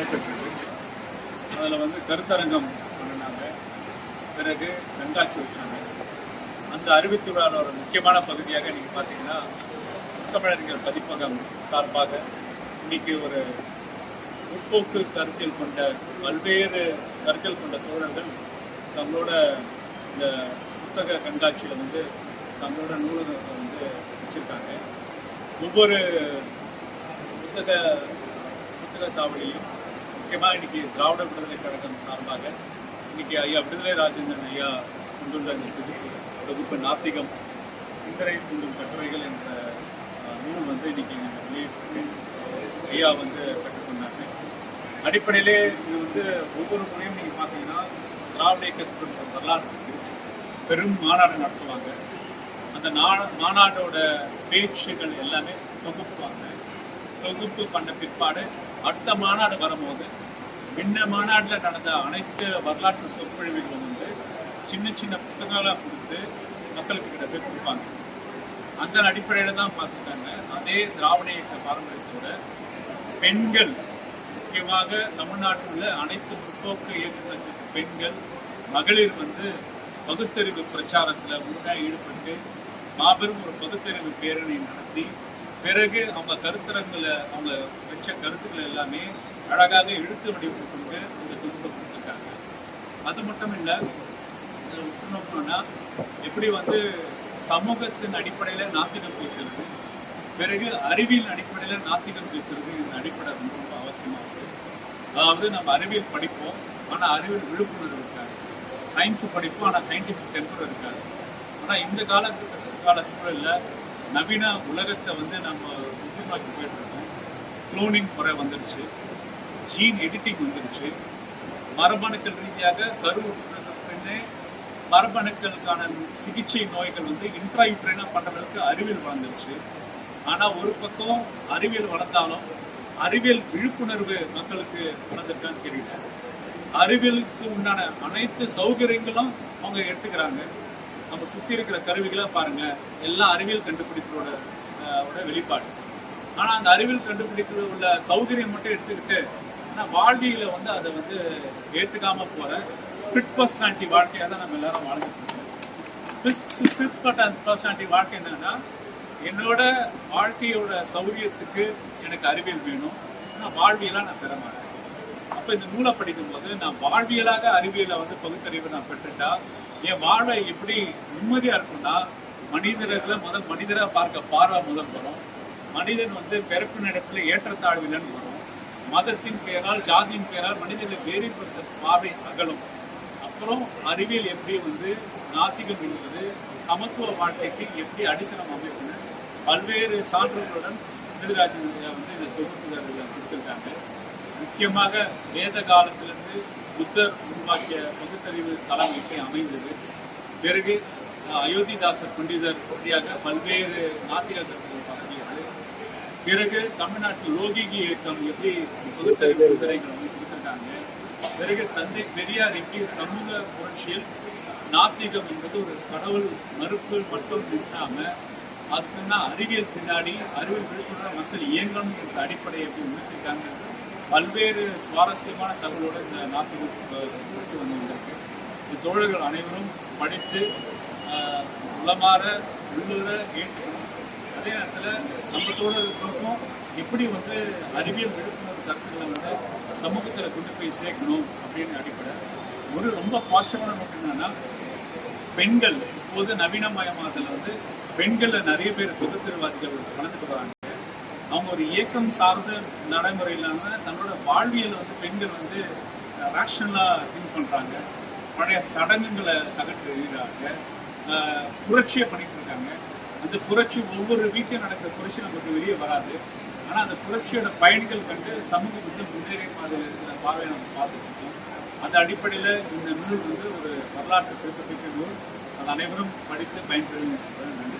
நடைபெற்றது. அதில் வந்து கருத்தரங்கம் பண்ணினாங்க. பிறகு கண்காட்சி வச்சாங்க. அந்த அறிவித்துறையோட முக்கியமான பகுதியாக நீங்கள் பார்த்தீங்கன்னா தமிழறிஞர் பதிப்பகம் சார்பாக இன்னைக்கு ஒரு முற்போக்கு கருத்தில் கொண்ட பல்வேறு கருத்தில் கொண்ட தோழர்கள் தங்களோட இந்த புத்தக கண்காட்சியில் வந்து தங்களோட நூலகத்தை வந்து வச்சுருக்காங்க. ஒவ்வொரு புத்தக புத்தக சாவடியும் முக்கியமாக இன்னைக்கு திராவிட விடுதலை கழகம் சார்பாக இன்னைக்கு ஐயா விடுதலை ராஜேந்திரன் ஐயா கொண்டுள்ள இந்த தொகுப்பு தொகுப்பு நாத்திகம் சிந்தனை தூண்டும் கட்டுரைகள் என்ற நூல் வந்து இன்னைக்கு வெளியிட்டு ஐயா வந்து கற்றுக்கொண்டாங்க அடிப்படையிலே இது வந்து ஒவ்வொரு முறையும் நீங்கள் பார்த்தீங்கன்னா திராவிட இயக்கத்தின் வரலாறு பெரும் மாநாடு நடத்துவாங்க. அந்த நா- மாநாடோட பேச்சுகள் எல்லாமே தொகுப்புவாங்க தொகுப்பு பண்ண பிற்பாடு அடுத்த மாநாடு வரும்போது முன்ன மாநாட்டில் நடந்த அனைத்து வரலாற்று சொற்பொழிவுகளும் வந்து சின்ன சின்ன புத்தகங்களாக கொடுத்து மக்களுக்கு கிட்ட போய் கொடுப்பாங்க. அந்த அடிப்படையில் தான் பார்த்துட்டாங்க அதே திராவிட இயக்க பாரம்பரியத்தோட பெண்கள் முக்கியமாக தமிழ்நாட்டில் உள்ள அனைத்து முற்போக்கு இயக்கங்களை பெண்கள் மகளிர் வந்து பகுத்தறிவு பிரச்சாரத்தில் முழுமையாக ஈடுபட்டு மாபெரும் ஒரு பகுத்தறிவு பேரணி நடத்தி பிறகு அவங்க கருத்தரங்களை அவங்க வச்ச கருத்துக்கள் எல்லாமே அழகாக இழுத்து வடிவம் கொண்டு இந்த தொகுப்பை கொடுத்துருக்காங்க. அது மட்டும் இல்லை இதில் உற்றுநோக்கணும்னா எப்படி வந்து சமூகத்தின் அடிப்படையில் நாத்திகம் பேசுறது பிறகு அறிவியல் அடிப்படையில் நாத்திகம் பேசுறது இந்த அடிப்படை ரொம்ப ரொம்ப அவசியமாக இருக்குது அதாவது நம்ம அறிவியல் படிப்போம் ஆனால் அறிவியல் விழிப்புணர்வு இருக்காது. சயின்ஸ் படிப்போம் ஆனால் சயின்டிஃபிக் டெம்பர் இருக்காது. ஆனால் இந்த கால கால சூழலில் நவீன உலகத்தை வந்து நம்ம உற்றுநோக்கி போயிட்டு இருக்கோம் குளோனிங் முறை வந்துருச்சு. ஜீன் எடிட்டிங் வந்துருச்சு. மரபணுக்கள் ரீதியாக கரு பின்னே மரபணுக்களுக்கான சிகிச்சை நோய்கள் வந்து இன்ட்ராயுட்ரைனா பண்ணுறதுக்கு அறிவியல் வளர்ந்துருச்சு. ஆனால் ஒரு பக்கம் அறிவியல் வளர்ந்தாலும் அறிவியல் விழிப்புணர்வு மக்களுக்கு வளர்ந்துருக்கான்னு தெரியல. அறிவியலுக்கு உண்டான அனைத்து சௌகரியங்களும் அவங்க எடுத்துக்கிறாங்க. நம்ம சுற்றி இருக்கிற கருவிகளை பாருங்க. எல்லாம் அறிவியல் கண்டுபிடிப்போட வெளிப்பாடு. ஆனால் அந்த அறிவியல் கண்டுபிடிப்பில் உள்ள சௌகரியம் மட்டும் எடுத்துக்கிட்டு ஆனால் வாழ்வியல வந்து அதை வந்து ஏற்றுக்காம போற ஸ்பிரிட் பர்சனாலிட்டி வாழ்க்கையாக தான் நம்ம எல்லாரும் வாழ்ந்துட்டு இருக்கோம். ஸ்பிரிட் பர்சனாலிட்டி வாழ்க்கை என்னன்னா என்னோட வாழ்க்கையோட சௌகரியத்துக்கு எனக்கு அறிவியல் வேணும். ஆனால் வாழ்வியெல்லாம் நான் பெற மாட்டேன். அப்போ இந்த நூலை படிக்கும்போது நான் வாழ்வியலாக அறிவியலை வந்து பகுத்தறிவு நான் பெற்றுட்டா என் வாழ்வை எப்படி நிம்மதியாக இருக்கும்னா மனிதர்களை முதல் மனிதராக பார்க்க பார்வை முதல் வரும். மனிதன் வந்து பிறப்பு நடப்பில் ஏற்றத்தாழ்விலன்னு வரும். மதத்தின் பெயரால் ஜாதியின் பெயரால் மனிதர்களை வேறுபடுத்த பார்வை அகலும். அப்புறம் அறிவியல் எப்படி வந்து நாத்திகம் என்பது சமத்துவ வாழ்க்கைக்கு எப்படி அடித்தளம் அமைப்புன்னு பல்வேறு சான்றுகளுடன் விருதுராஜன் வந்து இந்த தொகுப்புகளில் கொடுத்துருக்காங்க. முக்கியமாக வேத காலத்திலிருந்து புத்தர் உருவாக்கிய பகுத்தறிவு தளம் எப்படி அமைந்தது. பிறகு அயோத்திதாசர் பண்டிதர் வழியாக பல்வேறு நாத்திக கருத்துக்கள் பரவியது பிறகு தமிழ்நாட்டில் லோகிகி இயக்கம் எப்படி பகுத்தறிவு சிந்தனைகள் வந்து கொடுத்துருக்காங்க. பிறகு தந்தை பெரியார் எப்படி சமூக புரட்சியில் நாத்திகம் என்பது ஒரு கடவுள் மறுப்பு மட்டும் இல்லாம அதுக்குன்னா அறிவியல் பின்னாடி அறிவியல் விழிப்புணர்வு மக்கள் இயங்கணும் என்ற அடிப்படையை எப்படி உணர்த்திருக்காங்க? பல்வேறு சுவாரஸ்யமான தகவலோட இந்த நாத்திகம் கொண்டு வந்து வந்திருக்கு இந்த தோழர்கள் அனைவரும் படித்து உளமாற உள்ளூர ஏற்றுக்கணும் அதே நேரத்தில் நம்ம தோழர்களுக்கும் எப்படி வந்து அறிவியல் விழிப்புணர்வு கருத்துக்களை வந்து சமூகத்தில் கொண்டு போய் சேர்க்கணும் அப்படின்னு அடிப்படை. ஒரு ரொம்ப பாசிட்டிவான நோட்டு என்னன்னா பெண்கள் இப்போது நவீனமயமாதல் வந்து பெண்களில் நிறைய பேர் பொதுத்திருவாதிகள் கலந்துக்கிறாங்க அவங்க ஒரு இயக்கம் சார்ந்த நடைமுறை இல்லாமல் தன்னோட வாழ்வியல் வந்து பெண்கள் வந்து ரேஷனலாக திங்க் பண்ணுறாங்க பழைய சடங்குகளை அகற்றுகிறாங்க புரட்சியை பண்ணிட்டு இருக்காங்க. அந்த புரட்சி ஒவ்வொரு வீட்டிலும் நடக்கிற புரட்சி நமக்கு வெளியே வராது. ஆனால் அந்த புரட்சியோட பயன்கள் கண்டு சமூகம் வந்து முன்னேறி மாதிரி பார்வையை நம்ம பார்த்துருக்கோம் அந்த அடிப்படையில் இந்த நூல் வந்து ஒரு வரலாற்று சிறப்புமிக்க நூல். அது அனைவரும் படித்து பயன்பெறும் நன்றி.